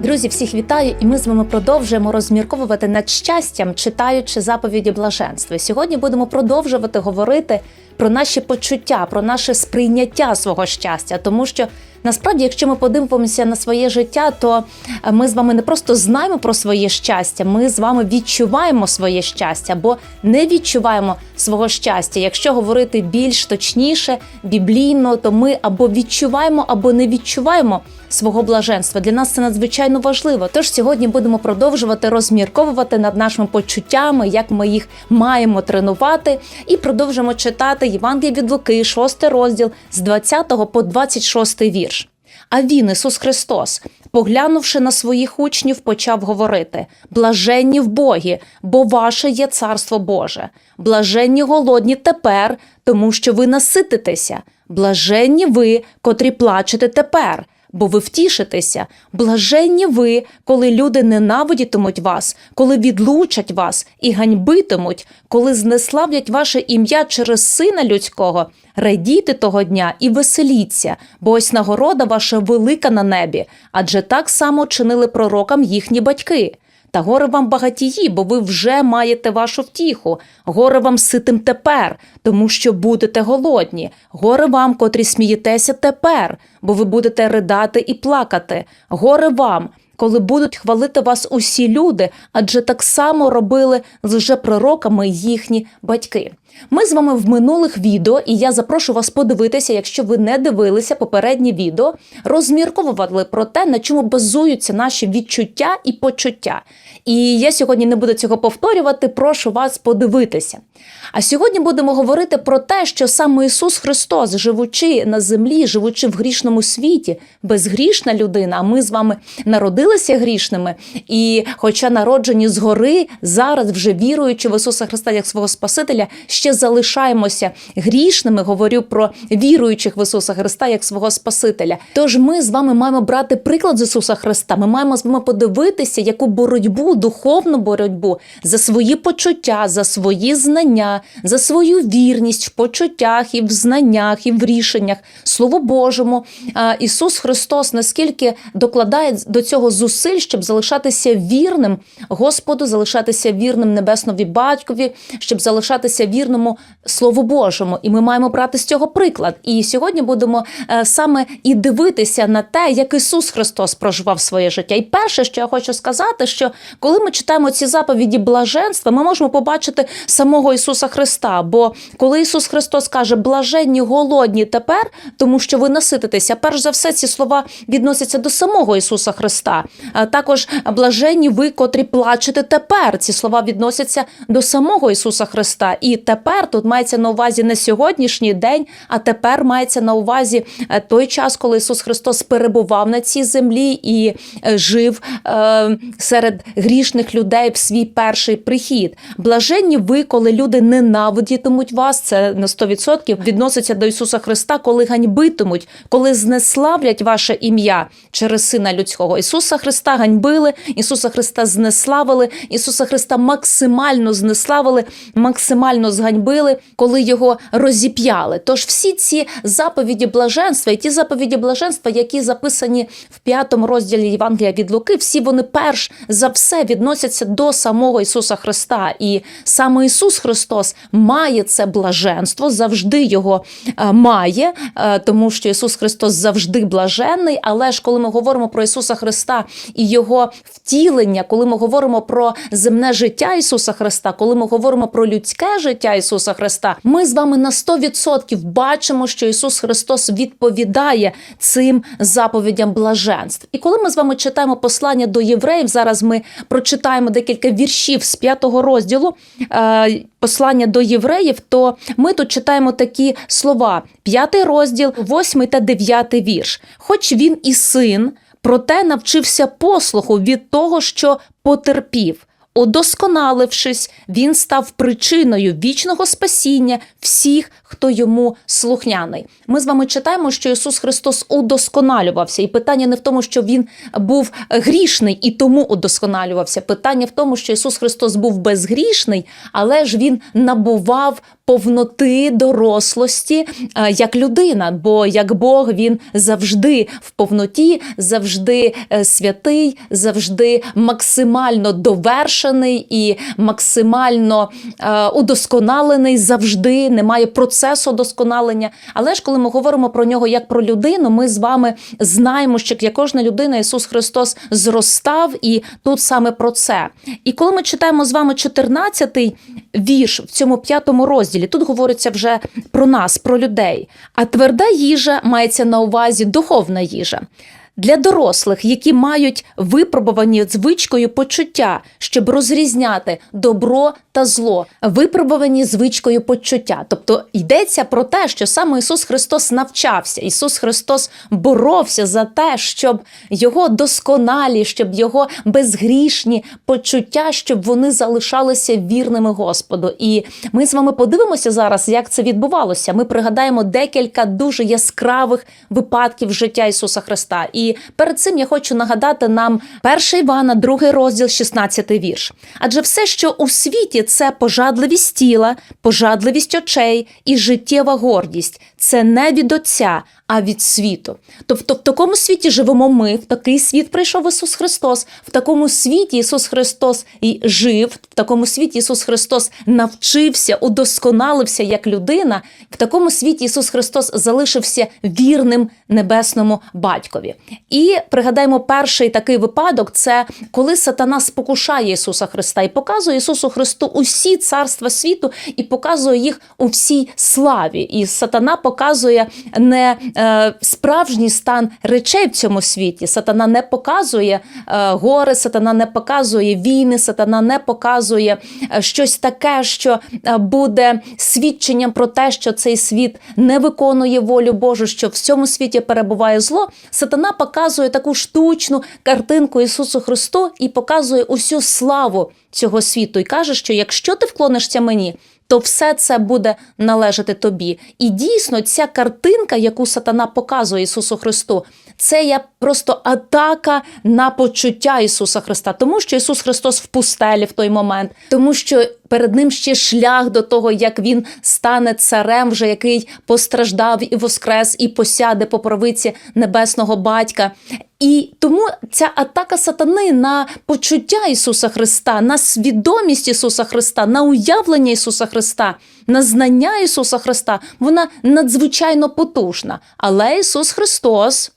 Друзі, всіх вітаю, і ми з вами продовжуємо розмірковувати над щастям, читаючи заповіді блаженства. Сьогодні будемо продовжувати говорити про наші почуття, про наше сприйняття свого щастя, тому що насправді, якщо ми подивимося на своє життя, то е, ми з вами не просто знаємо про своє щастя, ми з вами відчуваємо своє щастя або не відчуваємо свого щастя. Якщо говорити більш точніше, біблійно, то ми або відчуваємо, або не відчуваємо свого блаженства. Для нас це надзвичайно важливо. Тож сьогодні будемо продовжувати розмірковувати над нашими почуттями, як ми їх маємо тренувати, і продовжимо читати Євангеліє від Луки, 6 розділ з 20 по 26 вірш. А він, Ісус Христос, поглянувши на своїх учнів, почав говорити: Блаженні в Богі, бо ваше є царство Боже, блаженні голодні тепер, тому що ви насититеся, блаженні ви, котрі плачете тепер. Бо ви втішитеся, блаженні ви, коли люди ненавидітимуть вас, коли відлучать вас і ганьбитимуть, коли знеславлять ваше ім'я через сина людського, радійте того дня і веселіться, бо ось нагорода ваша велика на небі, адже так само чинили пророкам їхні батьки. Та горе вам багатії, бо ви вже маєте вашу втіху. Горе вам ситим тепер, тому що будете голодні. Горе вам, котрі смієтеся тепер, бо ви будете ридати і плакати. Горе вам, коли будуть хвалити вас усі люди, адже так само робили з лжепророками їхні батьки. Ми з вами в минулих відео, і я запрошу вас подивитися, якщо ви не дивилися попереднє відео, розмірковували про те, на чому базуються наші відчуття і почуття. І я сьогодні не буду цього повторювати, прошу вас подивитися. А сьогодні будемо говорити про те, що саме Ісус Христос, живучи на землі, живучи в грішному світі, безгрішна людина, а ми з вами народилися грішними, і, хоча народжені згори, зараз вже віруючи в Ісуса Христа як свого Спасителя, ще залишаємося грішними. Говорю про віруючих в Ісуса Христа як свого Спасителя. Тож ми з вами маємо брати приклад з Ісуса Христа. Ми маємо з вами подивитися, яку боротьбу, духовну боротьбу за свої почуття, за свої знання, за свою вірність в почуттях і в знаннях, і в рішеннях, Слову Божому. Ісус Христос наскільки докладає до цього зусиль, щоб залишатися вірним Господу, залишатися вірним Небеснові Батькові, щоб залишатися вірному Слову Божому. І ми маємо брати з цього приклад. І сьогодні будемо е, саме і дивитися на те, як Ісус Христос проживав своє життя. І перше, що я хочу сказати, що коли ми читаємо ці заповіді блаженства, ми можемо побачити самого Ісуса Христа. Бо коли Ісус Христос каже блаженні, голодні тепер, тому що ви насититеся, перш за все, ці слова відносяться до самого Ісуса Христа. А також блаженні ви, котрі плачете тепер. Ці слова відносяться до самого Ісуса Христа. І тепер тут мається на увазі не сьогоднішній день, а тепер мається на увазі е, той час, коли Ісус Христос перебував на цій землі і е, жив е, серед грішних людей в свій перший прихід. Блаженні ви, коли люди ненавидітимуть вас, це на 100% відноситься до Ісуса Христа, коли ганьбитимуть, коли знеславлять ваше ім'я через Сина Людського. Ісуса Христа ганьбили, Ісуса Христа знеславили, Ісуса Христа максимально знеславили, максимально зганьбили, коли його розіп'яли. Тож всі ці заповіді блаженства і ті заповіді блаженства, які записані в п'ятому розділі Євангелія від Луки, всі вони перш за все відносяться до самого Ісуса Христа. І саме Ісус Христос має це блаженство, завжди його е, має, е, тому що Ісус Христос завжди блаженний. Але ж коли ми говоримо про Ісуса Христа і Його втілення, коли ми говоримо про земне життя Ісуса Христа, коли ми говоримо про людське життя Ісуса Христа, ми з вами на 100% бачимо, що Ісус Христос відповідає цим заповідям блаженств. І коли ми з вами читаємо послання до євреїв, зараз ми прочитаємо декілька віршів з п'ятого розділу е, послання до євреїв, то ми тут читаємо такі слова: п'ятий розділ, восьмий та дев'ятий вірш. Хоч він і син, проте навчився послуху від того, що потерпів. Удосконалившись, він став причиною вічного спасіння всіх, хто йому слухняний. Ми з вами читаємо, що Ісус Христос удосконалювався, і питання не в тому, що він був грішний і тому удосконалювався. Питання в тому, що Ісус Христос був безгрішний, але ж він набував повноти дорослості е, як людина, бо як Бог він завжди в повноті, завжди е, святий, завжди максимально довершений і максимально е, удосконалений, завжди немає процесу удосконалення. Але ж коли ми говоримо про нього як про людину, ми з вами знаємо, що як кожна людина Ісус Христос зростав, і тут саме про це. І коли ми читаємо з вами 14-й вірш в цьому п'ятому розділі, тут говориться вже про нас, про людей. А тверда їжа мається на увазі духовна їжа. Для дорослих, які мають випробувані звичкою почуття, щоб розрізняти добро та зло, випробувані звичкою почуття. Тобто йдеться про те, що саме Ісус Христос навчався, Ісус Христос боровся за те, щоб його досконалі, щоб його безгрішні почуття, щоб вони залишалися вірними Господу. І ми з вами подивимося зараз, як це відбувалося. Ми пригадаємо декілька дуже яскравих випадків життя Ісуса Христа. І перед цим я хочу нагадати нам 1 Івана, 2 розділ, 16 вірш. Адже все, що у світі, це пожадливість тіла, пожадливість очей і життєва гордість. Це не від Отця, а від світу. Тобто, в такому світі живемо ми, в такий світ прийшов Ісус Христос. В такому світі Ісус Христос і жив, в такому світі Ісус Христос навчився, удосконалився як людина. В такому світі Ісус Христос залишився вірним небесному батькові. І пригадаємо, перший такий випадок це коли сатана спокушає Ісуса Христа і показує Ісусу Христу усі царства світу і показує їх у всій славі. І сатана показує не е, справжній стан речей в цьому світі. Сатана не показує е, гори, сатана не показує війни, сатана не показує е, щось таке, що е, буде свідченням про те, що цей світ не виконує волю Божу, що в цьому світі перебуває зло. Сатана показує таку штучну картинку Ісусу Христу і показує усю славу цього світу, і каже, що якщо ти вклонишся мені то все це буде належати тобі. І дійсно, ця картинка, яку сатана показує Ісусу Христу, це є просто атака на почуття Ісуса Христа, тому що Ісус Христос в пустелі в той момент, тому що перед ним ще шлях до того, як він стане царем, вже який постраждав і воскрес, і посяде по правиці небесного батька. І тому ця атака сатани на почуття Ісуса Христа, на свідомість Ісуса Христа, на уявлення Ісуса Христа, на знання Ісуса Христа, вона надзвичайно потужна. Але Ісус Христос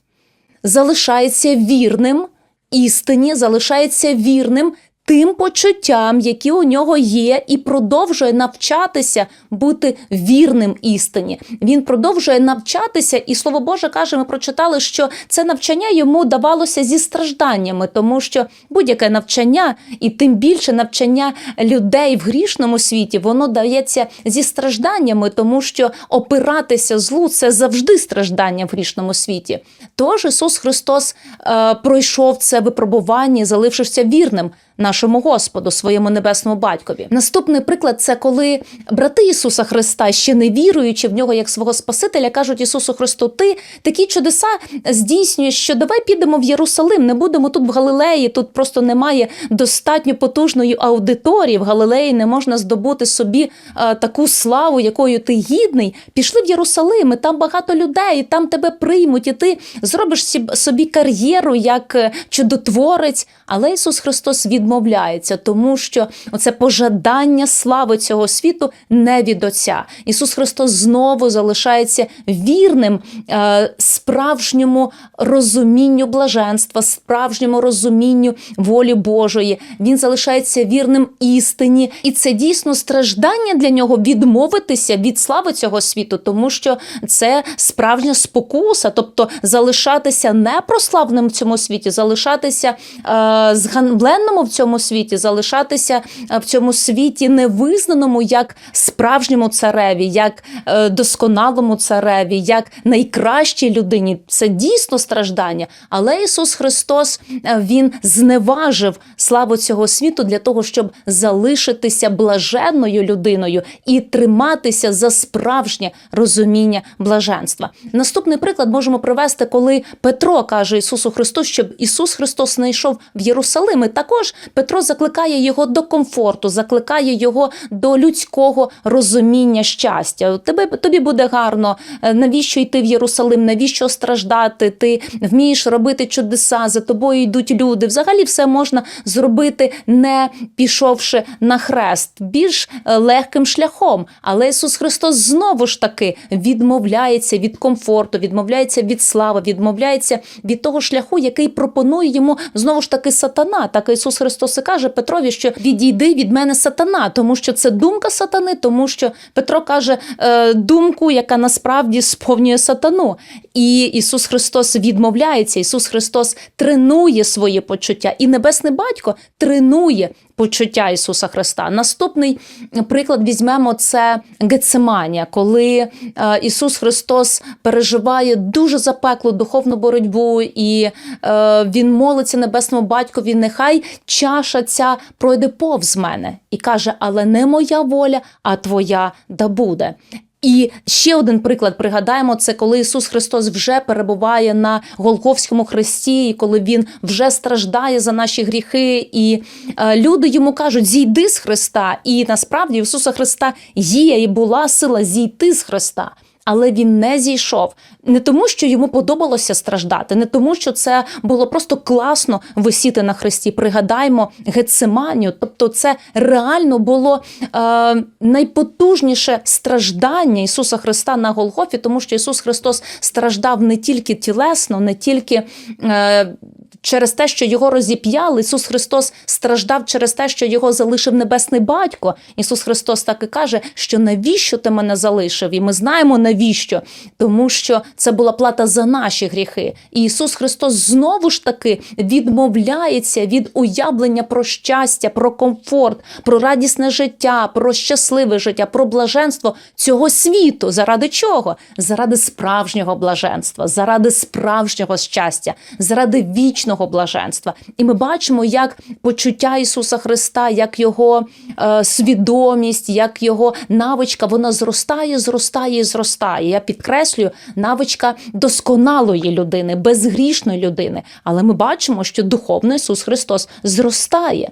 залишається вірним істині, залишається вірним тим почуттям, які у нього є, і продовжує навчатися бути вірним істині. Він продовжує навчатися, і слово Боже каже, ми прочитали, що це навчання йому давалося зі стражданнями, тому що будь-яке навчання, і тим більше навчання людей в грішному світі, воно дається зі стражданнями, тому що опиратися злу це завжди страждання в грішному світі. Тож Ісус Христос е, пройшов це випробування, залишився вірним нашому Господу, своєму небесному батькові. Наступний приклад це коли брати Ісуса Христа, ще не віруючи в нього як свого Спасителя, кажуть Ісусу Христу: Ти такі чудеса здійснюєш, що давай підемо в Єрусалим, не будемо тут в Галилеї. Тут просто немає достатньо потужної аудиторії. В Галилеї не можна здобути собі а, таку славу, якою ти гідний. Пішли в Єрусалим, і там багато людей, і там тебе приймуть, і ти зробиш собі кар'єру як е, чудотворець. Але Ісус Христос відмовляється, тому що оце пожадання слави цього світу не від Отця. Ісус Христос знову залишається вірним е, справжньому розумінню блаженства, справжньому розумінню волі Божої. Він залишається вірним істині, і це дійсно страждання для нього відмовитися від слави цього світу, тому що це справжня спокуса, тобто залишатися непрославним в цьому світі, залишатися е, зганбленному в цьому світі, залишатися е, в цьому світі невизнаному як справжньому цареві, як е, досконалому цареві, як найкращій людині. Це дійсно страждання. Але Ісус Христос е, Він зневажив славу цього світу для того, щоб залишитися блаженною людиною і триматися за справжнє розуміння блаженства. Наступний приклад можемо привести, коли Петро каже Ісусу Христу, щоб Ісус Христос не йшов в Єрусалим. І також Петро закликає його до комфорту, закликає його до людського розуміння щастя. Тебе тобі буде гарно. Е, Навіщо йти в Єрусалим? Навіщо страждати? Ти вмієш робити чудеса, за тобою йдуть люди. Взагалі все можна зробити, не пішовши на хрест, більш е, легким шляхом. Але Ісус Христос знову ж таки відмовляється від комфорту, відмовляється від слави, відмовляється від того шляху, який пропонує йому знову ж таки сатана. Так Ісус Христос і каже Петрові, що відійди від мене сатана, тому що це думка сатани, тому що Петро каже е, думку, яка насправді сповнює сатану. І Ісус Христос відмовляється. Ісус Христос тренує свої почуття, і Небесний Батько тренує почуття Ісуса Христа. Наступний приклад візьмемо це Гецеманія, коли е, Ісус Христос переживає дуже запеклу духовну боротьбу, і е, Він молиться Небесному Батькові, нехай чаша ця пройде повз мене. І каже, але не моя воля, а твоя да буде. І ще один приклад пригадаємо: це коли Ісус Христос вже перебуває на Голковському хресті, і коли Він вже страждає за наші гріхи, і е, люди йому кажуть: зійди з Христа. І насправді Ісуса Христа є і була сила зійти з Христа. Але він не зійшов не тому, що йому подобалося страждати, не тому, що це було просто класно висіти на хресті. Пригадаймо Гециманію. Тобто, це реально було е, найпотужніше страждання Ісуса Христа на Голгофі, тому що Ісус Христос страждав не тільки тілесно, не тільки. Е, Через те, що його розіп'яли, Ісус Христос страждав через те, що його залишив небесний батько. Ісус Христос так і каже, що навіщо ти мене залишив? І ми знаємо навіщо, тому що це була плата за наші гріхи. І Ісус Христос знову ж таки відмовляється від уявлення про щастя, про комфорт, про радісне життя, про щасливе життя, про блаженство цього світу. Заради чого? Заради справжнього блаженства, заради справжнього щастя, заради вічного блаженства. І ми бачимо, як почуття Ісуса Христа, як його е, свідомість, як його навичка, вона зростає, зростає зростає. Я підкреслюю, навичка досконалої людини, безгрішної людини. Але ми бачимо, що духовний Ісус Христос зростає.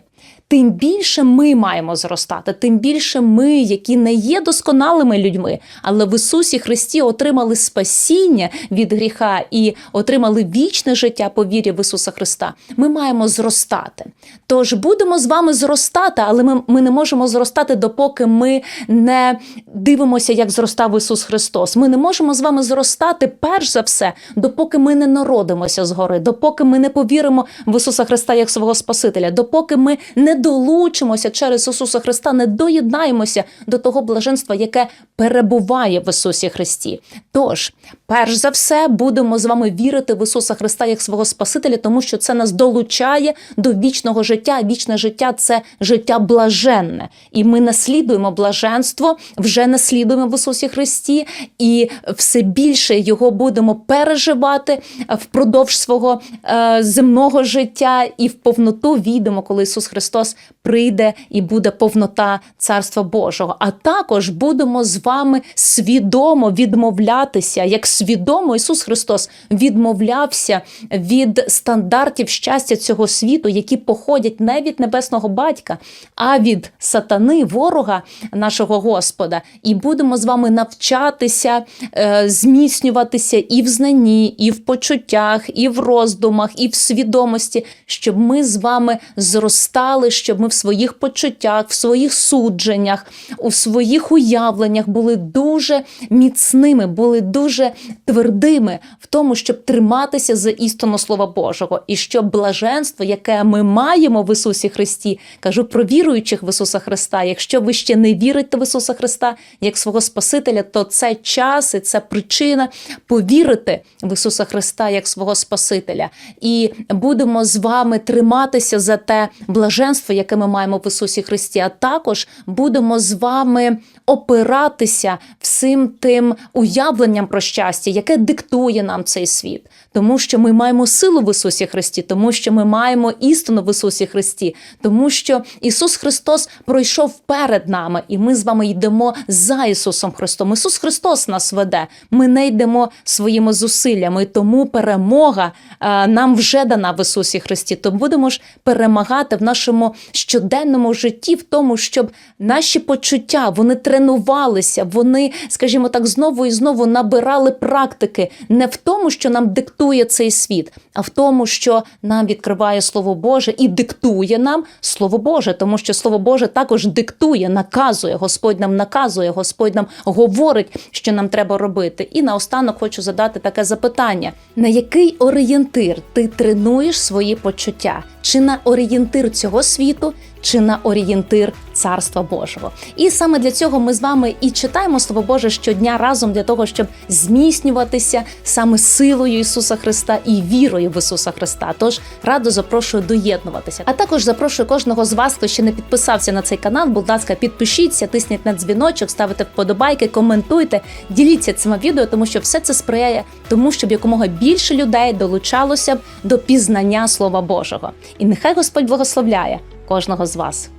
Тим більше ми маємо зростати, тим більше ми, які не є досконалими людьми, але в Ісусі Христі отримали спасіння від гріха і отримали вічне життя по вірі в Ісуса Христа. Ми маємо зростати. Тож будемо з вами зростати, але ми, ми не можемо зростати, допоки ми не дивимося, як зростав Ісус Христос. Ми не можемо з вами зростати перш за все, допоки ми не народимося згори, допоки ми не повіримо в Ісуса Христа як свого Спасителя, допоки ми не долучимося через Ісуса Христа, не доєднаємося до того блаженства, яке перебуває в Ісусі Христі. Тож, перш за все, будемо з вами вірити в Ісуса Христа як свого Спасителя, тому що це нас долучає до вічного життя. Вічне життя це життя блаженне, і ми наслідуємо блаженство, вже наслідуємо в Ісусі Христі, і все більше його будемо переживати впродовж свого е, земного життя і в повноту війдемо, коли Ісус Христос прийде і буде повнота Царства Божого. А також будемо з вами свідомо відмовлятися, як свідомо Ісус Христос відмовлявся від стандартів щастя цього світу, які походять не від небесного батька, а від сатани, ворога нашого Господа. І будемо з вами навчатися, е, зміцнюватися і в знанні, і в почуттях, і в роздумах, і в свідомості, щоб ми з вами зростали, щоб ми в своїх почуттях, в своїх судженнях, у своїх уявленнях були дуже міцними, були дуже твердими в тому, щоб триматися за істину Слова Божого, і щоб блаженство, яке ми маємо в Ісусі Христі, кажу про віруючих в Ісуса Христа. Якщо ви ще не вірите в Ісуса Христа як свого Спасителя, то це час і це причина повірити в Ісуса Христа як свого Спасителя. І будемо з вами триматися за те блаженство, яке ми маємо в Ісусі Христі. А також будемо з вами опиратися всім тим уявленням про щастя, яке диктує нам цей світ, тому що ми маємо силу в Ісусі Христі, тому що ми маємо істину в Ісусі Христі, тому що Ісус Христос пройшов перед нами, і ми з вами йдемо за Ісусом Христом. Ісус Христос нас веде. Ми не йдемо своїми зусиллями, тому перемога е, нам вже дана в Ісусі Христі. То будемо ж перемагати в нашому щоденному житті, в тому, щоб наші почуття вони тренувалися, вони, скажімо так, знову і знову набирали практики не в тому, що нам диктує цей світ, а в тому, що нам відкриває Слово Боже і диктує нам Слово Боже, тому що Слово Боже також диктує, наказує. Господь нам наказує, Господь нам говорить, що нам треба робити. І наостанок хочу задати таке запитання: на який орієнтир ти тренуєш свої почуття? Чи на орієнтир цього світу, чи на орієнтир Царства Божого? І саме для цього ми з вами і читаємо Слово Боже щодня разом для того, щоб зміцнюватися саме силою Ісуса Христа і вірою в Ісуса Христа. Тож радо запрошую доєднуватися. А також запрошую кожного з вас, хто ще не підписався на цей канал. Будь ласка, підпишіться, тисніть на дзвіночок, ставте вподобайки, коментуйте, діліться цими відео, тому що все це сприяє тому, щоб якомога більше людей долучалося б до пізнання Слова Божого. І нехай Господь благословляє кожного з вас.